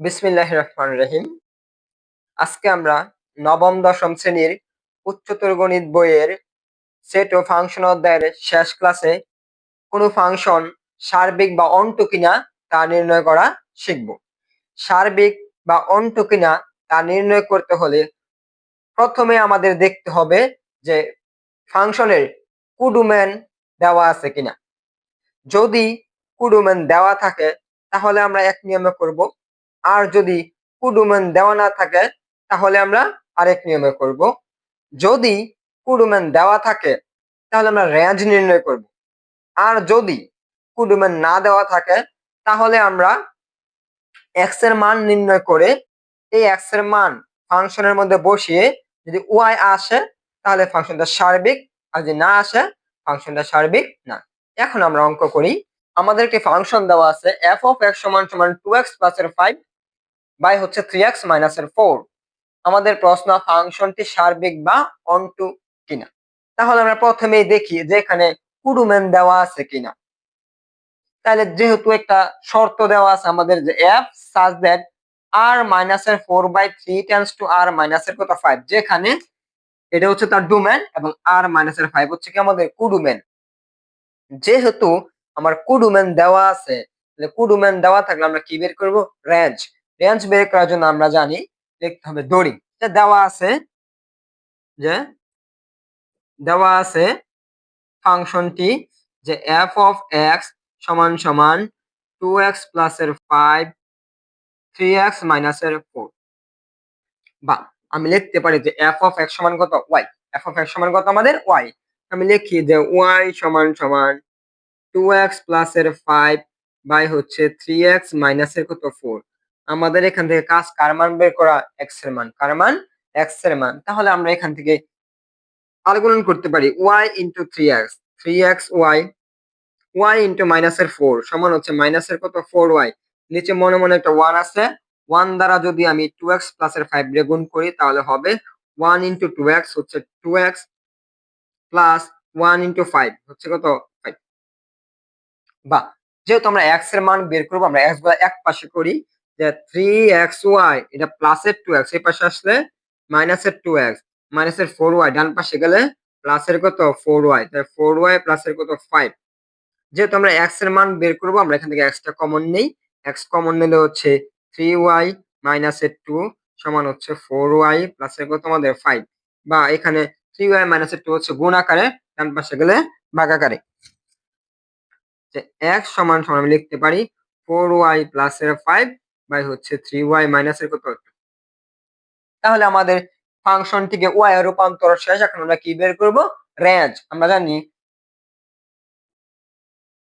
বিসমিল্লাহ রহমান রহিম। আজকে আমরা নবম, দশম শ্রেণির উচ্চতর গণিত বইয়ের সেট ও ফাংশন অধ্যায়ের শেষ ক্লাসে কোনো ফাংশন সার্বিক বা অন্ট কিনা তা নির্ণয় করা শিখব। সার্বিক বা অন্ট কিনা তা নির্ণয় করতে হলে প্রথমে আমাদের দেখতে হবে যে ফাংশনের কুডুমেন দেওয়া আছে কিনা। যদি কুডুমেন দেওয়া থাকে, তাহলে আমরা এক নিয়মে করব। আর যদি কুডুমেন দেওয়া না থাকে, তাহলে আমরা আরেক নিয়মে করব। যদি কুডুমেন দেওয়া থাকে, তাহলে আমরা রেঞ্জ নির্ণয় করব। আর যদি কুডুমেন না দেওয়া থাকে, তাহলে আমরা এক্সের মান নির্ণয় করে এই এক্সের মান ফাংশনের মধ্যে বসিয়ে যদি ওয়াই আসে, তাহলে ফাংশনটা সার্বিক, আর যদি না আসে, ফাংশনটা সার্বিক না। এখন আমরা অঙ্ক করি। আমাদেরকে ফাংশন দেওয়া আছে এফ অফ এক্স সমান সমান টু এক্স প্লাস এর ফাইভ বাই হচ্ছে থ্রি এক্স মাইনাস এর ফোর আমাদের প্রশ্ন ফাংশনটি সার্বিক বা অন্টু কিনা। তাহলে আমরা প্রথমেই দেখি যে এখানে কুডুমেন দেওয়া আছে কিনা। তাহলে যেহেতু একটা শর্ত দেওয়া আছে আমাদের যে F such that R minus এর four by three tends to R minus এর কত ফাইভ যেখানে এটা হচ্ছে তার ডোমেন এবং আর মাইনাস এর ফাইভ হচ্ছে কি আমাদের কুডুমেন যেহেতু আমার কুডুমেন দেওয়া আছে কুডুমেন দেওয়া থাকলে আমরা কি বের করব? রেঞ্জ রেঞ্জ বের করার জন্য আমরা জানি লিখতে হবে দড়ি। দেওয়া আছে যে, দেওয়া আছে ফাংশনটি যে এফ অফ এক্স সমান সমান টু এক্স প্লাস এর ফাইভ থ্রি এক্স মাইনাস এর ফোর বা, আমি লিখতে পারি যে এফ অফ এক্স সমান কত? ওয়াই এফ অফ এক্স সমান কত আমাদের? ওয়াই আমি লিখি যে ওয়াই সমান সমান টু এক্স প্লাস এর ফাইভ বাই হচ্ছে থ্রি এক্স মাইনাস এর কত? ফোর আমাদের এখান থেকে কাজ কার মান বের করা এক্সের মান। কার মান এক্সের মান। তাহলে আমরা এখান থেকে আলগুণন করতে পারি y into three x three x y y into মাইনাসের ফোর সমান হচ্ছে মাইনাসের কত? ফোর ওয়াই নিচে মনে মনে একটা ওয়ান আছে। ওয়ান দ্বারা যদি আমি টু এক্স প্লাসের ফাইভ দিয়ে গুণ করি, তাহলে হবে ওয়ান ইন্টু টু এক্স হচ্ছে two x plus one into five হচ্ছে কত? ফাইভ বা যেহেতু আমরা এক্সের মান বের করব, আমরা এক্সগুলো এক পাশে করি থ্রি এক্স ওয়াই এটা প্লাসের টু এক্স এই পাশে আসলে মাইনাসের টু এক্স মাইনাসের ফোর ওয়াই ডান পাশে গেলে প্লাসের কত? ফোর ওয়াই তাই ফোর ওয়াই প্লাসের কত? ফাইভ যেহেতু আমরা এক্সের মান বের করব, আমরা এখান থেকে এক্সটা কমন নেই। এক্স কমন নিলে হচ্ছে থ্রি ওয়াই মাইনাসের টু সমান হচ্ছে ফোর ওয়াই প্লাসের কত আমাদের? ফাইভ বা এখানে থ্রি ওয়াই মাইনাসের টু হচ্ছে গুণ আকারে, ডান পাশে গেলে ভাগ আকারে। যে এক্স সমান সমান আমি লিখতে পারি ফোর ওয়াই প্লাসের ফাইভ বাই হচ্ছে থ্রি ওয়াই মাইনাসের কত তাহলে আমাদের ফাংশন ফাংশনটিকে ওয়াই রূপান্তর শেষ, এখন আমরা কি বের করব? রেঞ্জ আমরা জানি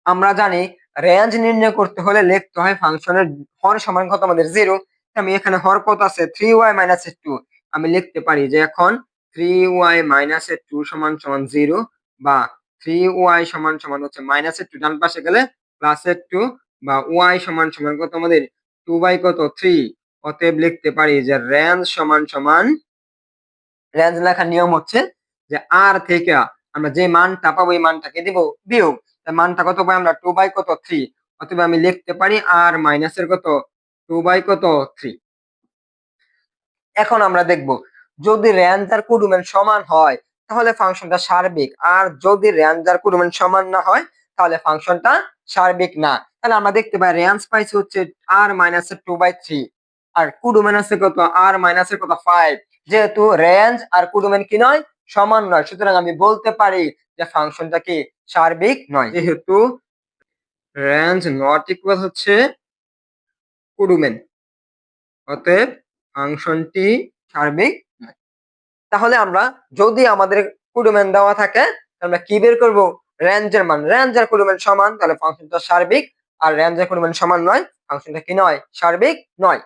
আমরা জানি রেঞ্জ নির্ণয় করতে হলে লিখতে হয় ফাংশনের হর সমান কত? আমাদের জিরো আমি এখানে হর কত আছে? থ্রি ওয়াই মাইনাস এর টু আমি লিখতে পারি যে এখন থ্রি ওয়াই মাইনাস এর টু সমান সমান জিরো বা থ্রি ওয়াই সমান সমান হচ্ছে মাইনাস টু ডান পাশে গেলে প্লাস টু বা ওয়াই সমান সমান কত? আমাদের টু বাই কত? থ্রি অতএব লিখতে পারি যে রেঞ্জ সমান সমান রেঞ্জ লেখার নিয়ম হচ্ছে যে আর থেকে আমরা যে মানটা পাবো এই মানটাকে দিব বিয়োগ। মানটা কত পাই? আমরা টু বাই কত? থ্রি অথবা আমি লিখতে পারি আর মাইনাসের কত? টু বাই কত? থ্রি এখন আমরা দেখব, যদি রেঞ্জ আর কুডুমেন সমান হয়, তাহলে ফাংশনটা সার্বিক। আর যদি রেঞ্জ আর কুডুমেন সমান না হয় তাহলে ফাংশনটা সার্বিক না। তাহলে আমরা দেখতে পাই রেঞ্জ পাইছি হচ্ছে আর মাইনাসের টু বাই থ্রি আর কুডুমেন আছে কত? আর মাইনাসের কত? ফাইভ যেহেতু রেঞ্জ আর কুডুমেন কি নয়, সমান নয়। সুতরাং আমি বলতে পারি যে ফাংশনটা কি সার্বিক নয়। যেহেতু রেঞ্জ নট ইকুয়াল হচ্ছে কুডুমেন। অতএব ফাংশনটি সার্বিক নয়। তাহলে আমরা যদি আমাদের কুডুমেন দেওয়া থাকে আমরা কি বের করব? রেঞ্জের মান। রেঞ্জ আর কুডুমেন সমান, তাহলে ফাংশনটা সার্বিক, আর রেঞ্জ আর কুডুমেন সমান নয় ফাংশনটা কি নয়? সার্বিক নয়।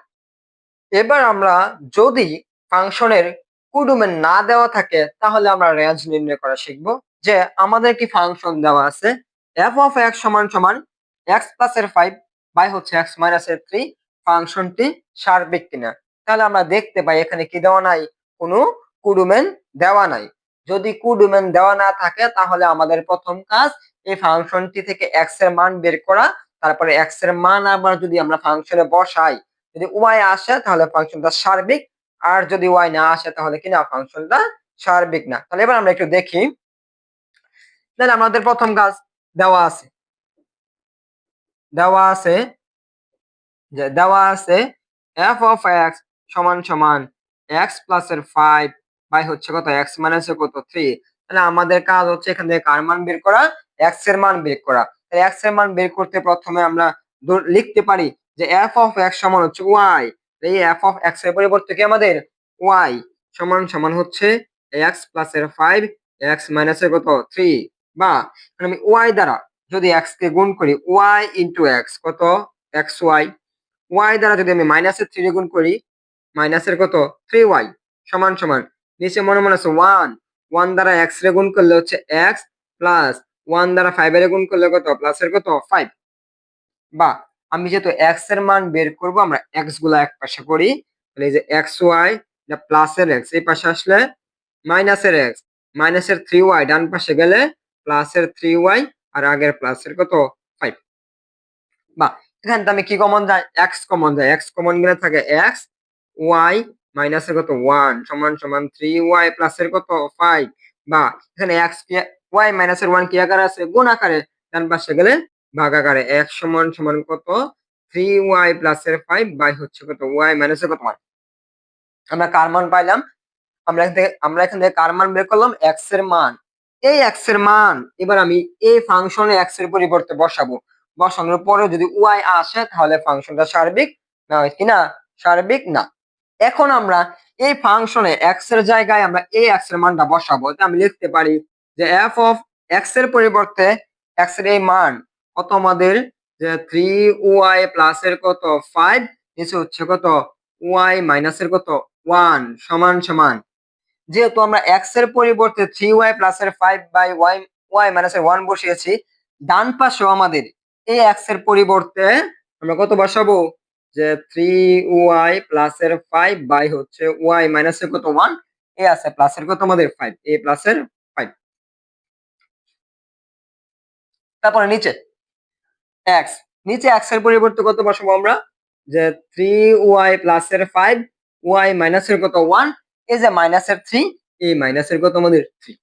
এবার আমরা যদি ফাংশনের কুডুমেন না দেওয়া থাকে, তাহলে আমরা রেঞ্জ নির্ণয় করা শিখব যে আমাদের কি ফাংশন দেওয়া আছে? এফ অফ এক্স সমান সমান এক্স প্লাস এর ফাইভ বাই হচ্ছে এক্স মাইনাস এর থ্রি ফাংশনটি সার্বিক কিনা। তাহলে আমরা দেখতে পাই এখানে কি দেওয়া নাই? কোনো কুডুমেন দেওয়া নাই। যদি কুডুমেন দেওয়া না থাকে, তাহলে আমাদের প্রথম কাজ এই ফাংশনটি থেকে এক্সের মান বের করা। তারপরে এক্সের মান আবার যদি আমরা ফাংশনে বসাই, যদি ওয়াই আসে, তাহলে ফাংশনটা সার্বিক। আর যদি ওয়াই না আসে, তাহলে কি না, ফাংশনটা সার্বিক না। তাহলে এবার আমরা একটু দেখি। তাহলে আমাদের প্রথম কাজ দেওয়া আছে। দেওয়া আছে যে দেওয়া আছে এফ অফ এক্স সমান সমান এক্স প্লাস এর ফাইভ বাই হচ্ছে কত? এক্স মাইনাস কত? থ্রি তাহলে আমাদের কাজ হচ্ছে এখান থেকে কার মান বের করা? এক্সের মান বের করা। তাহলে এক্সের মান বের করতে প্রথমে আমরা লিখতে পারি যে এফ অফ এক্স সমান হচ্ছে ওয়াই এই এফ অফ এক্সের পরিবর্তে কি আমাদের? ওয়াই সমান সমান হচ্ছে এক্স প্লাস এর ফাইভ এক্স মাইনাস এর কত? থ্রি বা আমি ওয়াই দ্বারা যদি এক্স কে গুণ করি ওয়াই ইন্টু এক্স কত? এক্স ওয়াই ওয়াই দ্বারা যদি আমি মাইনাসের থ্রি গুণ করি মাইনাসের কত? থ্রি ওয়াই সমান সমান। নিচে মনে মনে আছে? ওয়ান ওয়ান দ্বারা এক্স রে গুণ করলে হচ্ছে এক্স প্লাস ওয়ান দ্বারা ফাইভ এর গুণ করলে কত? প্লাস এর কত? ফাইভ বা, আমি যেহেতু এক্সের মান বের করব, আমরা এক্সগুলা এক পাশে করি। তাহলে এই যে এক্স ওয়াই প্লাসের এক্স এই পাশে আসলে মাইনাসের এক্স মাইনাসের থ্রি ওয়াই ডান পাশে গেলে প্লাসের থ্রি ওয়াই আর আগের প্লাসের কত? ফাইভ বা, এখানে আমি কি কমন যায়? এক্স কমন যায়। এক্স কমন গেলে থাকে এক্স ওয়াই মাইনাসের কত? ওয়ান সমান সমান থ্রি ওয়াই প্লাসের কত? ফাইভ বা এখানে এক্স ওয়াই মাইনাসের ওয়ান কি আকারে আছে? গুণ আকারে। ডান পাশে গেলে ভাগ আকারে। এক সমান সমান কত? থ্রি ওয়াই প্লাসের ফাইভ বাই হচ্ছে কত? ওয়াই মাইনাসের কত? ওয়ান আমরা কার মান পাইলাম? আমরা এখান থেকে, আমরা এখান থেকে কার মান বের করলাম? এক্সের মান। এই এক্সের মান, এবার আমি এই ফাংশনে এক্সের পরিবর্তে বসাবো। বসানোর পরে যদি ওয়াই আসে, তাহলে ফাংশনটা সার্বিক না হয় কিনা সার্বিক না। এখন আমরা এই ফাংশনে এক্সের জায়গায় আমরা এই এক্সের মানটা বসাবো। আমি লিখতে পারি যে এফ অফ এক্সের পরিবর্তে এক্সের এই মান কত আমাদের? যে থ্রি ওয়াই প্লাস এর কত? ফাইভ নিচে হচ্ছে কত? ওয়াই মাইনাস এর কত? ওয়ান সমান সমান। যেহেতু আমরা এক্সের পরিবর্তে থ্রি ওয়াই প্লাস এর five by y y minus এর ওয়ান বসিয়েছি, ডান পাশেও আমাদের এই এক্সের পরিবর্তে আমরা কত বসাবো? যে থ্রি ওয়াই প্লাস এর ফাইভ বাই হচ্ছে ওয়াই মাইনাস এর কত ওয়ান এ আছে প্লাস এর কত আমাদের ফাইভ এ প্লাস এর ফাইভ তারপরে নিচে এক্স নিচে এক্সের পরিবর্তে কত বসাবো আমরা? যে থ্রি ওয়াই প্লাস এর ফাইভ ওয়াই মাইনাস এর কত ওয়ান এই যে মাইনাস মাইনাসের থ্রি এই মাইনাসের কত আমাদের থ্রি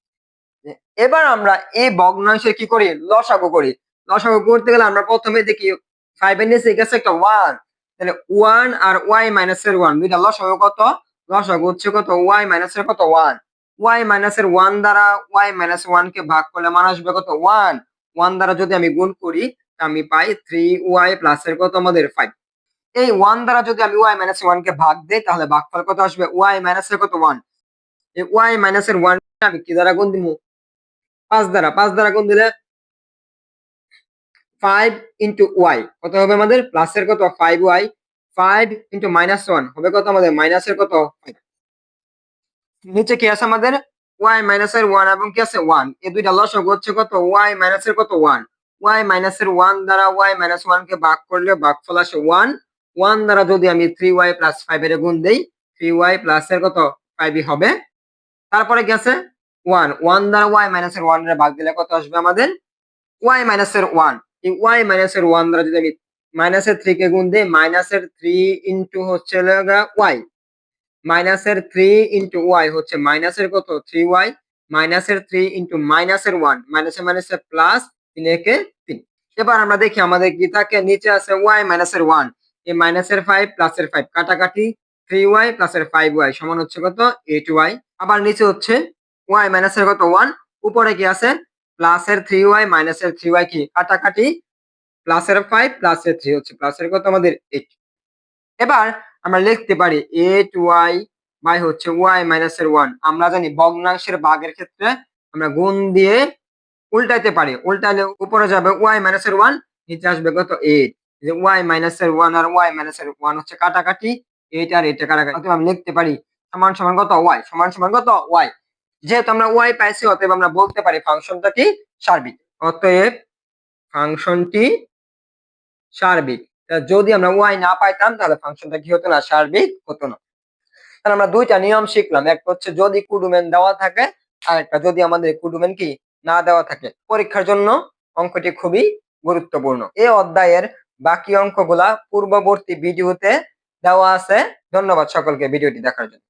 এবার আমরা এই ভগ্নাংশের কি করি? লসাগু করি। লসাগু করতে গেলে আমরা প্রথমে দেখি ফাইভ এর নিচে গেছে একটা ওয়ান তাহলে ওয়ান আর ওয়াই মাইনাসের ওয়ান দুইটা লসাগু কত? লসাগু হচ্ছে কত? ওয়াই মাইনাসের কত? ওয়ান ওয়াই মাইনাসের ওয়ান দ্বারা ওয়াই মাইনাস ওয়ান কে ভাগ করলে মান আসবে কত? ওয়ান ওয়ান দ্বারা যদি আমি গুণ করি আমি পাই থ্রি ওয়াই প্লাস এর কত? আমাদের ফাইভ এই ওয়ান দ্বারা যদি আমি ওয়াই মাইনাস ওয়ান কে ভাগ দিই, তাহলে ভাগ ভাগফল কত আসবে? ওয়াই মাইনাস এর কত? ওয়ান এই ওয়াই মাইনাস এর ওয়ান আমি কি দ্বারা গুণ দিব পাঁচ দ্বারা। পাঁচ দ্বারা গুণ দিলে ফাইভ ইন্টু ওয়াই কত হবে আমাদের? প্লাসের কত? Five y five into minus one হবে কত আমাদের? মাইনাসের কত? নিচে কি আছে আমাদের? ওয়াই মাইনাসের ওয়ান এবং কি আছে? ওয়ান এই দুইটা লসক হচ্ছে কত? ওয়াই মাইনাসের কত? ওয়ান ওয়াই মাইনাসের ওয়ান দ্বারা ওয়াই মাইনাস ওয়ান কে ভাগ করলে ভাগফল আসে ওয়ান ওয়ান দ্বারা যদি আমি থ্রি ওয়াই প্লাস ফাইভ এর গুণ দেই থ্রি ওয়াই প্লাস এর কত? ফাইভই হবে। তারপরে কি আছে? ওয়ান ওয়ান দ্বারা ওয়াই মাইনাসের ওয়ানের ভাগ দিলে কত আসবে আমাদের? ওয়াই মাইনাসের ওয়ান এই ওয়াই মাইনাসের ওয়ান দ্বারা যদি আমি মাইনাসের থ্রি কে গুণ দিই মাইনাসের থ্রি ইন্টু হচ্ছে ওয়াই মাইনাসের থ্রি ইন্টু ওয়াই হচ্ছে মাইনাসের কত থ্রি ওয়াই মাইনাসের থ্রি ইন্টু মাইনাসের ওয়ান মাইনাসে মাইনাসে প্লাস তিন একে তিন এবার আমরা দেখি আমাদের কি থাকে নিচে আছে ওয়াই মাইনাসের ওয়ান এই মাইনাসের ফাইভ প্লাসের ফাইভ কাটাকাটি থ্রি ওয়াই প্লাসের ফাইভ ওয়াই সমান হচ্ছে কত এইট ওয়াই আবার নিচে হচ্ছে ওয়াই মাইনাসের কত ওয়ান উপরে কি আছে প্লাসের থ্রি ওয়াই মাইনাসের থ্রি ওয়াই কি? কাটাকাটি প্লাসের ফাইভ প্লাসের থ্রি হচ্ছে প্লাসের কত আমাদের এইট এবার আমরা লিখতে পারি এইট ওয়াই বাই হচ্ছে ওয়াই মাইনাসের ওয়ান আমরা জানি ভগ্নাংশের ভাগের ক্ষেত্রে আমরা গুণ দিয়ে উল্টাইতে পারি। উল্টালে উপরে যাবে ওয়াই মাইনাসের ওয়ান নিচে আসবে কত এইট যে ওয়াই মাইনাসের ওয়ান আর ওয়াই মাইনাসের ওয়ান হচ্ছে কাটাকাটি এইট আর এইটা কাটাকাটি। আমি লিখতে পারি সমান সমান কত ওয়াই সমান সমান কত ওয়াই যেহেতু আমরা ওয়াই পাইছি, অতএব আমরা বলতে পারি ফাংশনটা কি সার্বিক। অতএব ফাংশনটি সার্বিক। যদি আমরা ওয়াই না পাইতাম, তাহলে ফাংশনটা কি হতো না, সার্বিক হতো না। তাহলে আমরা দুইটা নিয়ম শিখলাম। একটা হচ্ছে যদি কুডুমেন দেওয়া থাকে আর একটা যদি আমাদের কুডুমেন কি না দেওয়া থাকে। পরীক্ষার জন্য অঙ্কটি খুবই গুরুত্বপূর্ণ। এই অধ্যায়ের বাকি অঙ্কগুলা পূর্ববর্তী ভিডিওতে দেওয়া আছে। ধন্যবাদ সকলকে ভিডিওটি দেখার জন্য।